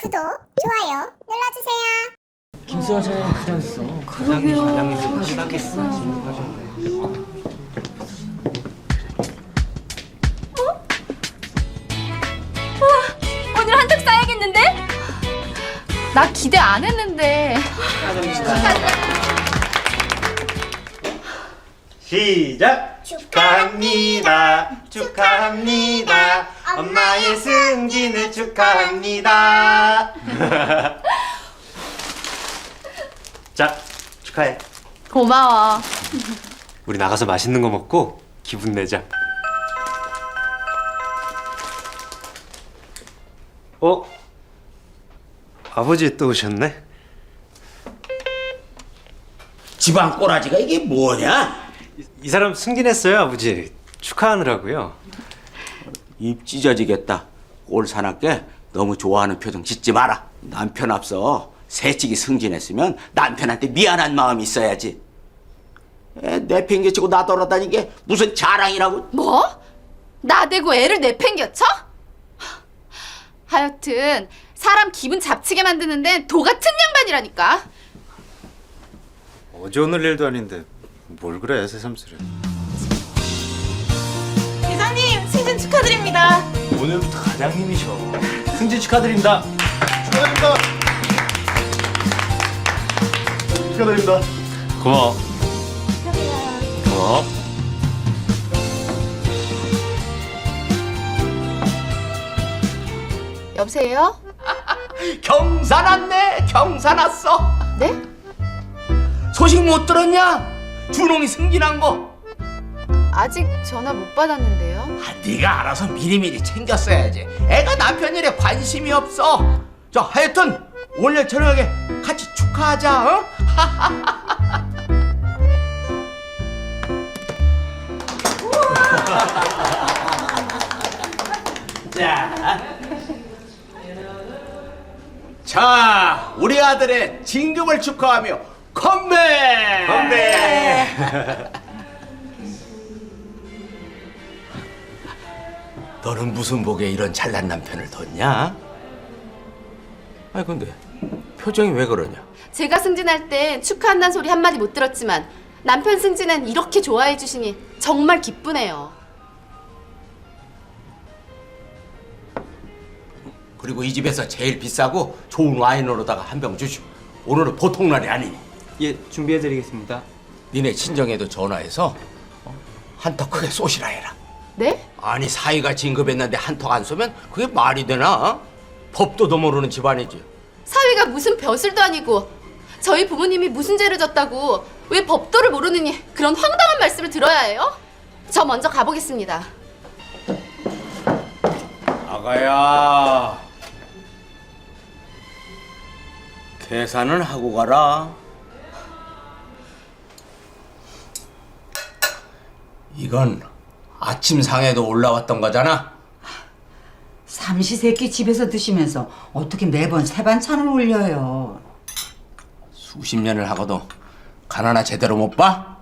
구독, 좋아요 눌러주세요. 김수아 사장님 그랬어. 그러게요. 사장님 심하겠어. 오늘 한턱 쏴야겠는데? 나 기대 안 했는데. 시작! 축하합니다. 축하합니다. 엄마의 승진을 축하합니다. 자, 축하해. 고마워. 우리 나가서 맛있는 거 먹고 기분 내자. 어? 아버지 또 오셨네? 지방 꼬라지가 이게 뭐냐? 이 사람 승진했어요, 아버지. 축하하느라고요. 입 찢어지겠다. 올 사납게 너무 좋아하는 표정 짓지 마라. 남편 앞서 새치기 승진했으면 남편한테 미안한 마음이 있어야지. 에, 내팽개치고 나 돌아다닌 게 무슨 자랑이라고? 뭐? 나 대고 애를 내팽겨쳐? 하여튼 사람 기분 잡치게 만드는 데는 도 같은 양반이라니까. 어제 오늘 일도 아닌데 뭘 그래, 새삼스레. 대장님 승진 축하드립니다. 오늘부터 과장님이셔. 승진 축하드립니다. 축하드립니다. 축하드립니다. 고마워. 고마워. 여보세요? 경사 났네, 경사 났어. 네? 소식 못 들었냐? 준홍이 승진한 거. 아직 전화 못 받았는데요. 아, 네가 알아서 미리미리 챙겼어야지. 애가 남편 일에 관심이 없어. 저 하여튼 오늘 저녁에 같이 축하하자. 어? 자. 자, 우리 아들의 진급을 축하하며 건배! 건배! 너는 무슨 복에 이런 잘난 남편을 뒀냐? 아니 근데 표정이 왜 그러냐? 제가 승진할 땐 축하한다는 소리 한마디 못 들었지만 남편 승진은 이렇게 좋아해 주시니 정말 기쁘네요. 그리고 이 집에서 제일 비싸고 좋은 와인으로다가 한 병 주시오. 오늘은 보통 날이 아니니. 예, 준비해드리겠습니다. 니네 친정에도 전화해서 어? 한턱 크게 쏘시라 해라. 네? 아니 사위가 진급했는데 한턱 안 쏘면 그게 말이 되나? 어? 법도도 모르는 집안이지. 사위가 무슨 벼슬도 아니고 저희 부모님이 무슨 죄를 졌다고 왜 법도를 모르느니 그런 황당한 말씀을 들어야 해요? 저 먼저 가보겠습니다. 아가야. 계산은 하고 가라. 이건 아침 상에도 올라왔던 거잖아. 삼시세끼 집에서 드시면서 어떻게 매번 세 반찬을 올려요? 수십 년을 하고도 간 하나 제대로 못 봐?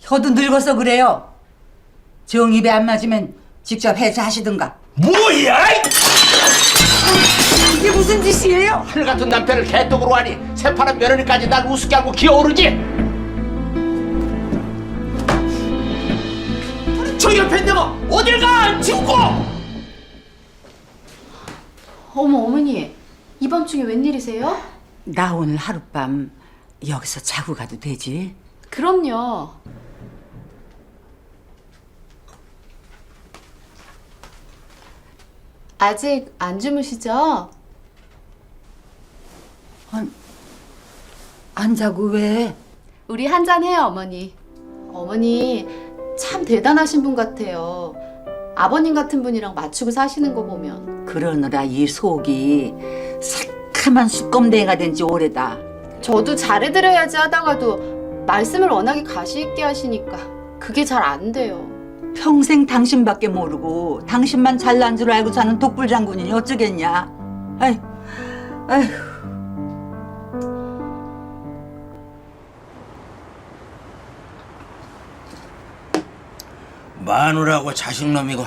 혀도 늙어서 그래요. 정 입에 안 맞으면 직접 해체하시든가. 뭐야? 이 이게 무슨 짓이에요? 하늘 같은 남편을 개떡으로 하니 새파란 며느리까지 날 우습게 하고 기어오르지? 저 옆에 있는 거 어딜 가? 지우고! 어머 어머니 이 밤중에 웬일이세요? 나 오늘 하룻밤 여기서 자고 가도 되지? 그럼요. 아직 안 주무시죠? 안 자고 왜? 우리 한잔 해요, 어머니. 어머니 참 대단하신 분 같아요. 아버님 같은 분이랑 맞추고 사시는 거 보면 그러느라 이 속이 새카만 수검댕이가 된 지 오래다. 저도 잘해드려야지 하다가도 말씀을 워낙에 가시 있게 하시니까 그게 잘 안 돼요. 평생 당신밖에 모르고 당신만 잘난 줄 알고 사는 독불 장군이니 어쩌겠냐? 아이, 아휴. 마누라고 자식놈이고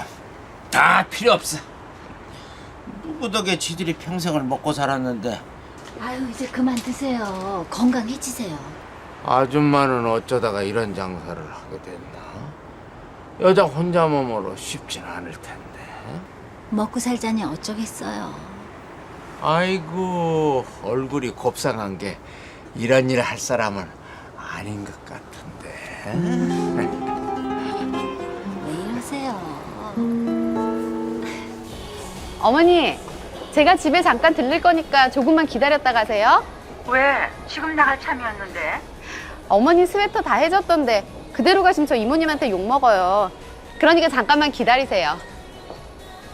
다 필요 없어. 친구 덕에 지들이 평생을 먹고 살았는데 아유 이제 그만 드세요. 건강해지세요. 아줌마는 어쩌다가 이런 장사를 하게 됐나? 여자 혼자 몸으로 쉽진 않을 텐데. 먹고 살자니 어쩌겠어요. 아이고 얼굴이 곱상한 게 이런 일 할 사람은 아닌 것 같은데. 어머니, 제가 집에 잠깐 들릴 거니까 조금만 기다렸다 가세요. 왜? 지금 나갈 참이었는데. 어머니 스웨터 다 해줬던데 그대로 가시면 저 이모님한테 욕 먹어요. 그러니까 잠깐만 기다리세요.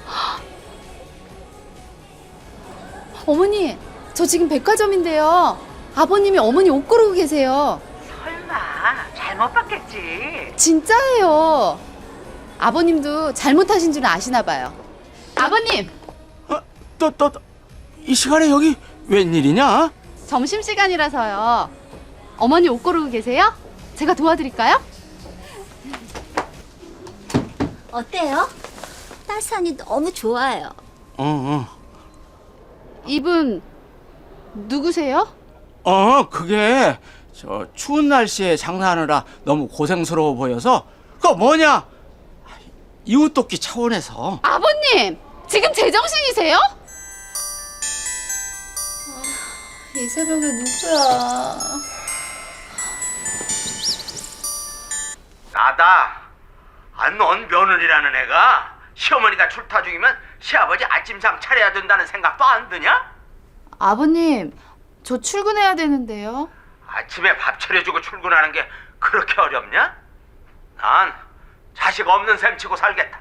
어머니, 저 지금 백화점인데요. 아버님이 어머니 옷 고르고 계세요. 설마 잘못 봤겠지. 진짜예요. 아버님도 잘못하신 줄 아시나 봐요. 아버님, 또 또 이 시간에 여기 웬일이냐? 점심시간이라서요. 어머니 옷 고르고 계세요? 제가 도와드릴까요? 어때요? 딸산이 너무 좋아요. 어, 이분 누구세요? 어. 어, 그게 저 추운 날씨에 장사하느라 너무 고생스러워 보여서 그거 뭐냐? 이웃 돕기 차원에서 아버님! 지금 제정신이세요? 이 새벽에 누구야? 나다. 아, 넌 며느리라는 애가 시어머니가 출타 중이면 시아버지 아침상 차려야 된다는 생각도 안 드냐? 아버님, 저 출근해야 되는데요. 아침에 밥 차려주고 출근하는 게 그렇게 어렵냐? 난 자식 없는 셈 치고 살겠다.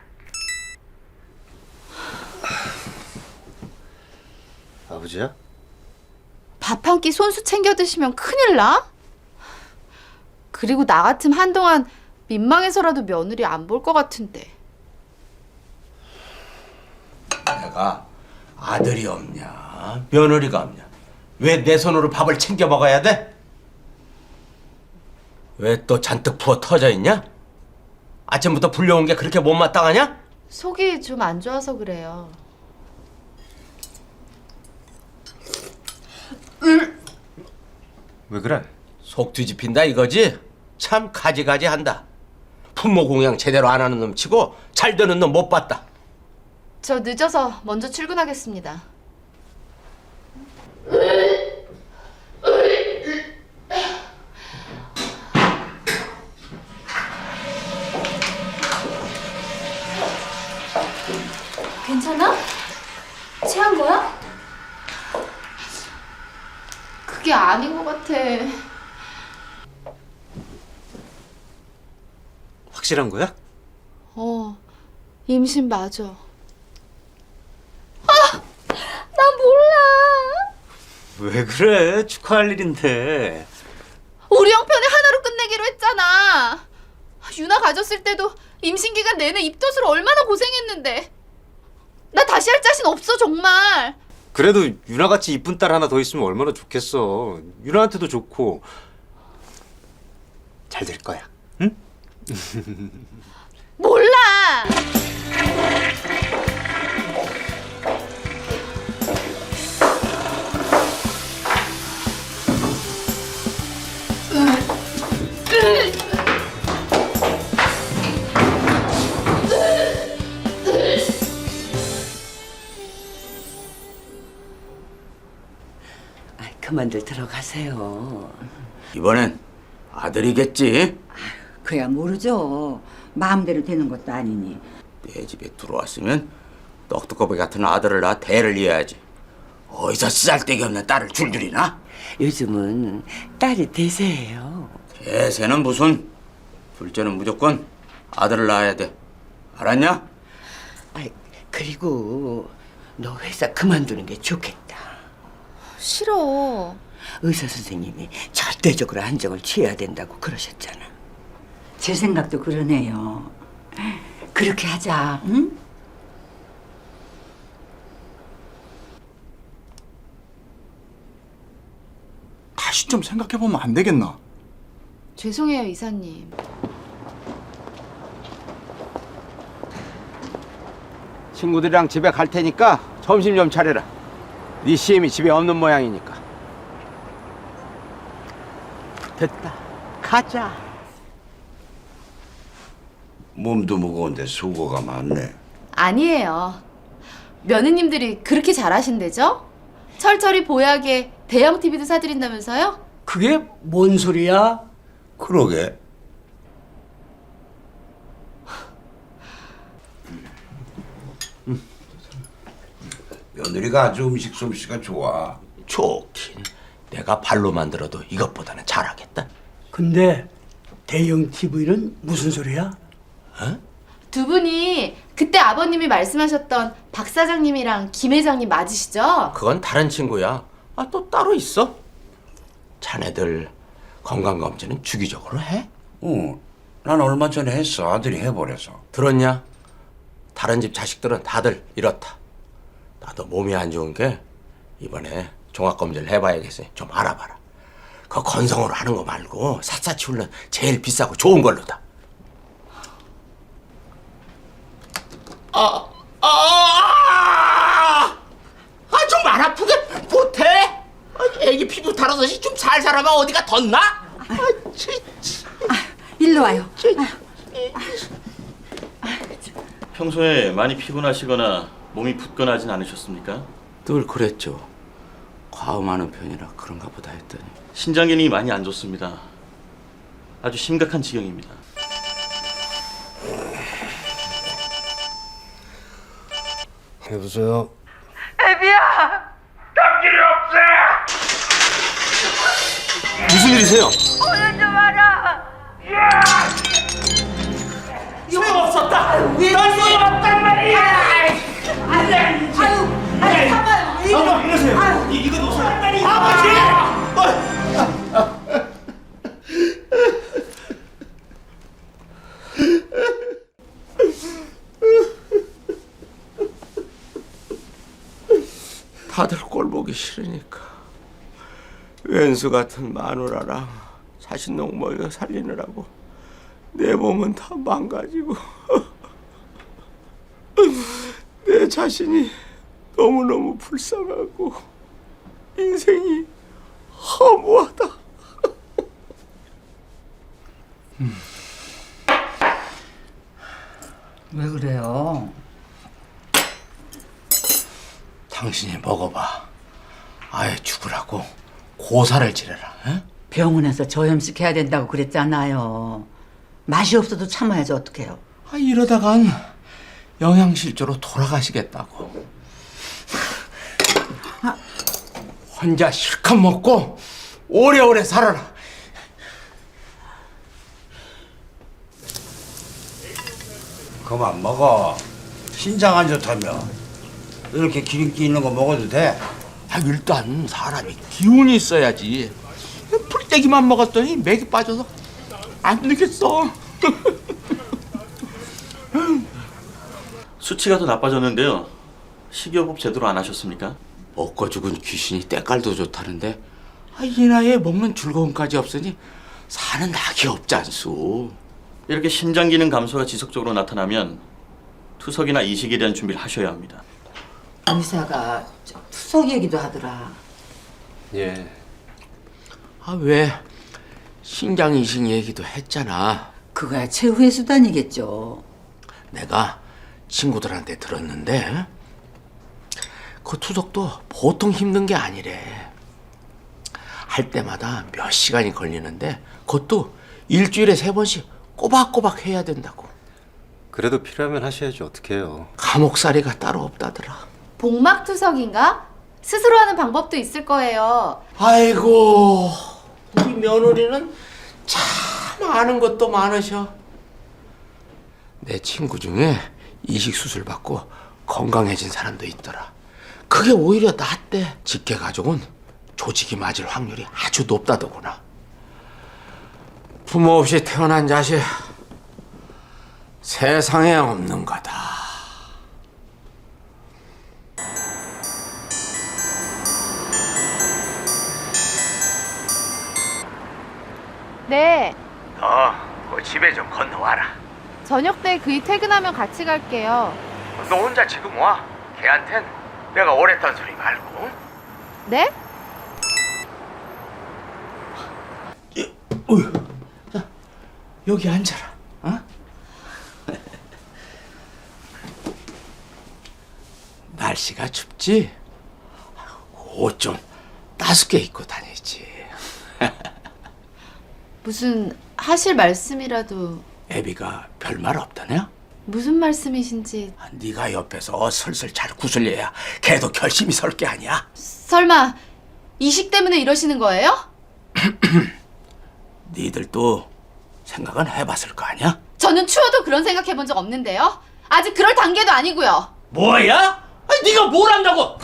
아버지야? 밥 한 끼 손수 챙겨 드시면 큰일 나? 그리고 나 같으면 한동안 민망해서라도 며느리 안 볼 것 같은데. 내가 아들이 없냐, 며느리가 없냐? 왜 내 손으로 밥을 챙겨 먹어야 돼? 왜 또 잔뜩 부어 터져 있냐? 아침부터 불려온 게 그렇게 못마땅하냐? 속이 좀 안 좋아서 그래요. 왜 그래? 속 뒤집힌다 이거지? 참 가지가지 한다. 품모 공양 제대로 안 하는 놈 치고 잘 되는 놈 못 봤다. 저 늦어서 먼저 출근하겠습니다. 아닌 것 같아. 확실한 거야? 어, 임신 맞아. 왜 그래? 축하할 일인데. 우리 형편에 하나로 끝내기로 했잖아. 유나 가졌을 때도 임신 기간 내내 입덧으로 얼마나 고생했는데. 나 다시 할 자신 없어 정말. 그래도 유나같이 이쁜 딸 하나 더 있으면 얼마나 좋겠어. 유나한테도 좋고. 잘 될 거야. 응? 몰라. 그만들 들어가세요. 이번엔 아들이겠지? 그야 모르죠. 마음대로 되는 것도 아니니. 내 집에 들어왔으면 떡두꺼비 같은 아들을 낳아 대를 이어야지. 어디서 쓰잘데기 없는 딸을 줄줄이나? 요즘은 딸이 대세예요. 대세는 무슨? 둘째는 무조건 아들을 낳아야 돼. 알았냐? 아이, 그리고 너 회사 그만두는 게 좋겠다. 싫어. 의사 선생님이 절대적으로 안정을 취해야 된다고 그러셨잖아. 제 생각도 그러네요. 그렇게 하자. 응? 다시 좀 생각해 보면 안 되겠나? 죄송해요 이사님. 친구들이랑 집에 갈 테니까 점심 좀 차려라. 네 시엠이 집에 없는 모양이니까. 됐다. 가자. 몸도 무거운데 수고가 많네. 아니에요. 며느님들이 그렇게 잘하신대죠? 철철이 보약에 대형 TV도 사드린다면서요? 그게 뭔 소리야? 그러게. 며느리가 아주 음식 솜씨가 좋아. 좋긴. 내가 발로 만들어도 이것보다는 잘하겠다. 근데 대형 TV는 무슨 소리야? 두 분이 그때 아버님이 말씀하셨던 박 사장님이랑 김 회장님 맞으시죠? 그건 다른 친구야. 아, 또 따로 있어? 자네들 건강검진은 주기적으로 해? 어, 난 얼마 전에 했어. 아들이 해버려서. 들었냐? 다른 집 자식들은 다들 이렇다. 나도 몸이 안 좋은 게 이번에 종합 검진을 해봐야겠으니 좀 알아봐라. 그 건성으로 하는 거 말고 샅샅이 훑는 제일 비싸고 좋은 걸로다. 아, 아, 아, 좀 안 아프게 못해? 아, 애기 피부 타러서시 좀 살살하면 어디가 덧나? 아, 치, 치. 일로 와요. 평소에 많이 피곤하시거나 몸이 붓거나 하진 않으셨습니까? 늘 그랬죠. 과음하는 편이라 그런가 보다 했더니 신장 기능이 많이 안 좋습니다. 아주 심각한 지경입니다. 여보세요. 무슨 일이세요? 다들 꼴 보기 싫으니까. 왼수 같은 마누라랑 자신농 먹여 살리느라고 내 몸은 다 망가지고. 내 자신이 너무너무 불쌍하고 인생이 허무하다. 왜 그래요? 당신이 먹어봐. 아예 죽으라고 고사를 지내라. 응? 병원에서 저염식 해야 된다고 그랬잖아요. 맛이 없어도 참아야지 어떡해요. 아, 이러다간 영양실조로 돌아가시겠다고. 혼자 실컷 먹고 오래오래 살아라. 그만 먹어. 신장 안 좋다며. 이렇게 기름기 있는 거 먹어도 돼? 아, 일단 사람이 기운이 있어야지. 풀떼기만 먹었더니 맥이 빠져서 안 되겠어. 수치가 더 나빠졌는데요. 식이요법 제대로 안 하셨습니까? 먹고 죽은 귀신이 때깔도 좋다는데 아, 이 나이에 먹는 즐거움까지 없으니 사는 낙이 없지 않소. 이렇게 신장 기능 감소가 지속적으로 나타나면 투석이나 이식에 대한 준비를 하셔야 합니다. 의사가 저 투석 얘기도 하더라. 예. 아, 왜 신장 이식 얘기도 했잖아. 그거야 최후의 수단이겠죠. 내가 친구들한테 들었는데 그 투석도 보통 힘든 게 아니래. 할 때마다 몇 시간이 걸리는데 그것도 일주일에 세 번씩 꼬박꼬박 해야 된다고. 그래도 필요하면 하셔야지 어떡해요. 감옥살이가 따로 없다더라. 복막 투석인가? 스스로 하는 방법도 있을 거예요. 아이고 우리 며느리는 참 아는 것도 많으셔. 내 친구 중에 이식 수술 받고 건강해진 사람도 있더라. 그게 오히려 낫대. 직계 가족은 조직이 맞을 확률이 아주 높다더구나. 부모 없이 태어난 자식 세상에 없는 거다. 네. 너, 그 집에 좀 건너와라. 저녁 때 그이 퇴근하면 같이 갈게요. 너 혼자 지금 와. 걔한텐 내가 오랬단 소리 말고. 네? 여기 앉아라. 어? 날씨가 춥지? 옷 좀 따숩게 입고 다니지. 무슨 하실 말씀이라도 애비가 별말 없다냐? 무슨 말씀이신지 아, 네가 옆에서 슬슬 잘 구슬려야 걔도 결심이 설 게 아니야. 설마 이식 때문에 이러시는 거예요? 니들도 생각은 해봤을 거 아니야? 저는 추워도 그런 생각 해 본 적 없는데요. 아직 그럴 단계도 아니고요. 뭐야? 아니, 네가 뭘 안다고?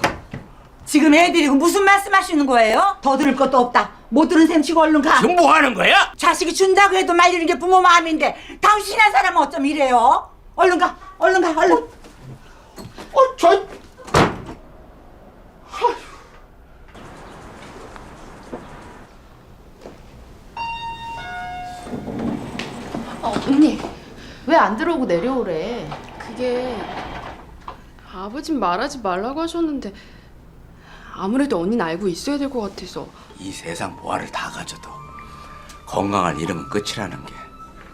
지금 애들이 무슨 말씀하시는 거예요? 더 들을 것도 없다. 못 들은 셈 치고 얼른 가. 지금 뭐 하는 거야? 자식이 준다고 해도 말리는 게 부모 마음인데 당신이란 사람은 어쩜 이래요? 얼른 가, 얼른 가, 얼른. 어, 저 어, 언니 왜 안 들어오고 내려오래? 그게 아버진 말하지 말라고 하셨는데 아무래도 언니는 알고 있어야 될 것 같아서 이 세상 뭐하를 다 가져도 건강한 이름은 끝이라는 게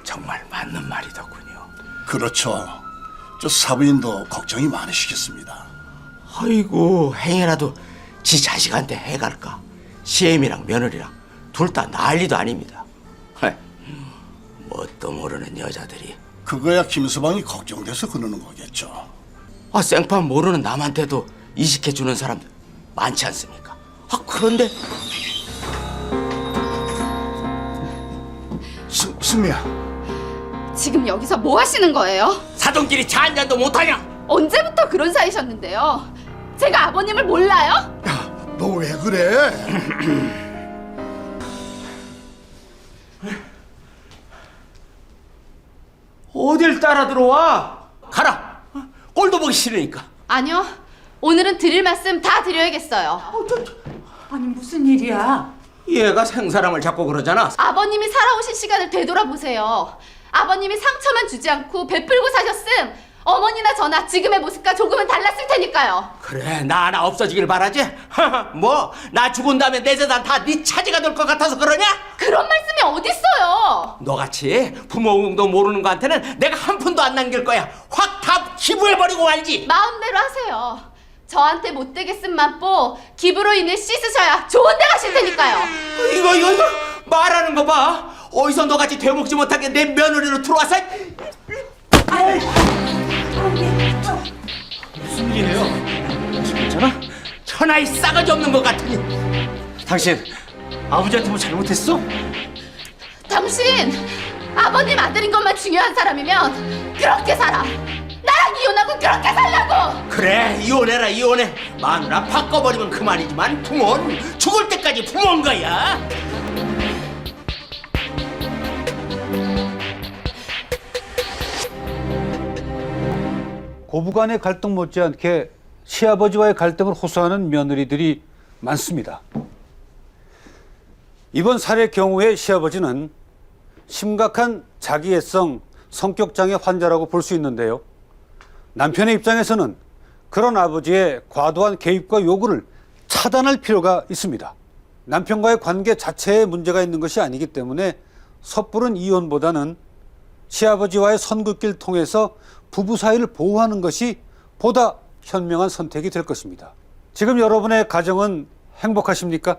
정말 맞는 말이더군요. 그렇죠. 저 사부인도 걱정이 많으시겠습니다. 아이고 행여라도 지 자식한테 해갈까 시엠이랑 며느리랑 둘 다 난리도 아닙니다. 뭣도 모르는 여자들이 그거야 김서방이 걱정돼서 그러는 거겠죠. 아 생판 모르는 남한테도 이식해 주는 사람들 많지 않습니까? 아 그런데 스, 승미야, 지금 여기서 뭐 하시는 거예요? 사돈끼리 차 한 잔도 못하냐? 언제부터 그런 사이셨는데요? 제가 아버님을 몰라요? 너 왜 그래? 어딜 따라 들어와? 가라. 어? 꼴도 보기 싫으니까. 아니요. 오늘은 드릴 말씀 다 드려야겠어요. 아니 무슨 일이야? 얘가 생사람을 잡고 그러잖아. 아버님이 살아오신 시간을 되돌아보세요. 아버님이 상처만 주지 않고 베풀고 사셨음. 어머니나 저나 지금의 모습과 조금은 달랐을 테니까요. 그래 나 하나 없어지길 바라지? 뭐 나 죽은 다음에 내 재산 다 네 차지가 될 것 같아서 그러냐? 그런 말씀이 어딨어요? 너같이 부모 운동도 모르는 거한테는 내가 한 푼도 안 남길 거야 확 다 기부해버리고 말지 마음대로 하세요. 저한테 못되게 쓴 만보 기부로 인해 씻으셔야 좋은 데 가실 테니까요. 이거 이거 이거 말하는 거 봐 어디서 너같이 되먹지 못하게 내 며느리로 들어와서 무슨 일이에요? 괜찮아? 천하의 싸가지 없는 것 같으니 당신 아버지한테 뭐 잘못했어? 당신 아버님 아들인 것만 중요한 사람이면 그렇게 살아. 이혼하고 그렇게 살라고. 그래 이혼해라 이혼해 마누라 바꿔버리면 그만이지만 부모는 죽을 때까지 부모인 거야 고부간의 갈등 못지않게 시아버지와의 갈등을 호소하는 며느리들이 많습니다. 이번 사례 경우의 시아버지는 심각한 자기애성 성격장애 환자라고 볼 수 있는데요. 남편의 입장에서는 그런 아버지의 과도한 개입과 요구를 차단할 필요가 있습니다. 남편과의 관계 자체에 문제가 있는 것이 아니기 때문에 섣부른 이혼보다는 시아버지와의 선긋기를 통해서 부부 사이를 보호하는 것이 보다 현명한 선택이 될 것입니다. 지금 여러분의 가정은 행복하십니까?